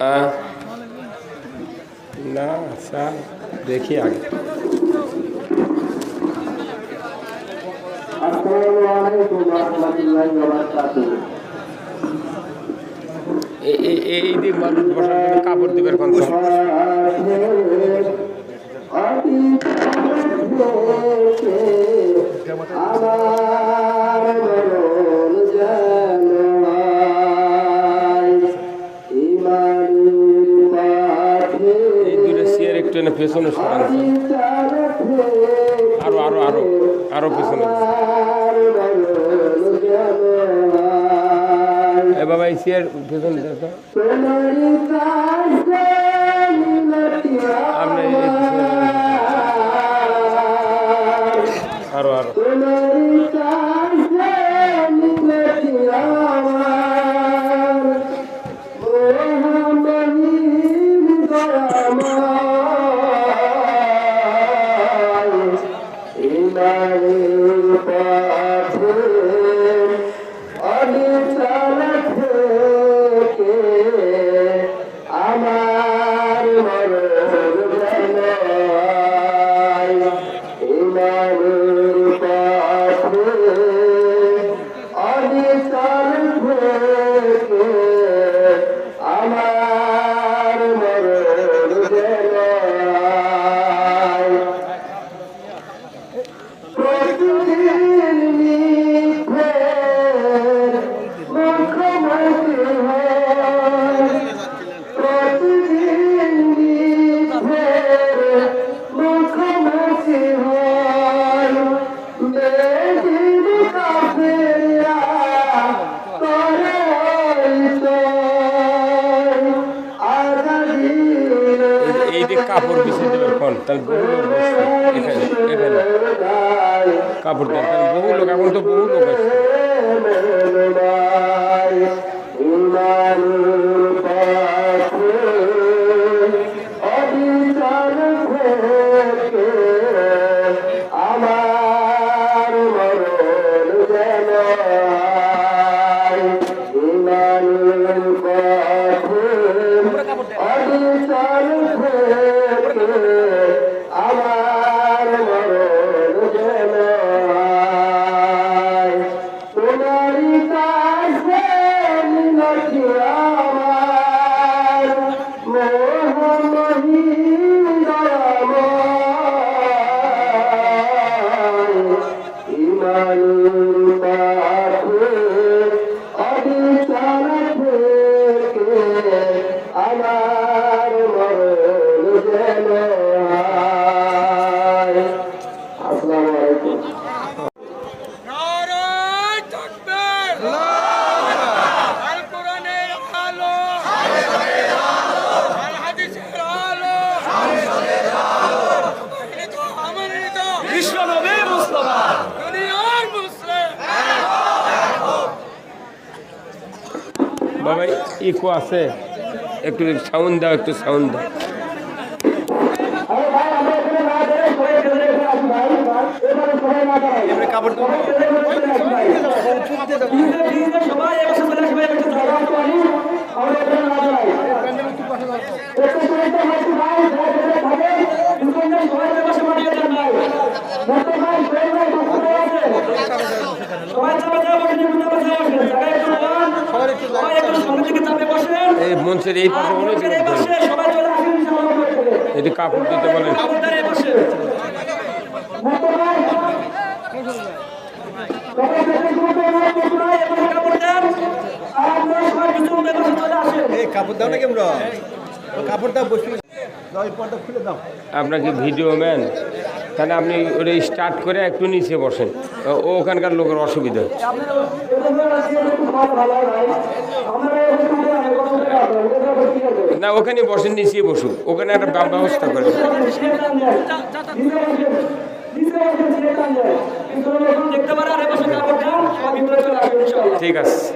না? না চা দেখি আগে। এই দিক মানুষ বসার জন্য কাপড় দিবের কনসেপ্ট এই এনে পেছনে সরান আরও আরও আরও আরও পেছনে। বাবা এই চেয়ার পেছনে আরও আরও। কাপড় বিছিয়ে দেবেন কোন তাহলে বহু লোক এখানে এখানে। কাপড় বহু লোক, এখন তো বহু লোক আছে। বাবা ইকো আছে। একটু সাউন্ড দাও একটু সাউন্ড দাও। আরে ভাই আমরা এখানে না দাঁড়াই সবাই এই মঞ্চের পাশে অনেক এটি কাপড় দিতে বলেন কাপড় দাও না কেমন কাপড় দাও বসে দাও এই পর্দা খুলে দাও আপনার কি ভিডিও ম্যান। তাহলে আপনি ওটা স্টার্ট করে একটু নিচে বসেন। ও- ওখানকার লোকের অসুবিধা না, ওখানে বসেন, নিচে বসুন। ওখানে একটা ব্যবস্থা ইনশাআল্লাহ ঠিক আছে।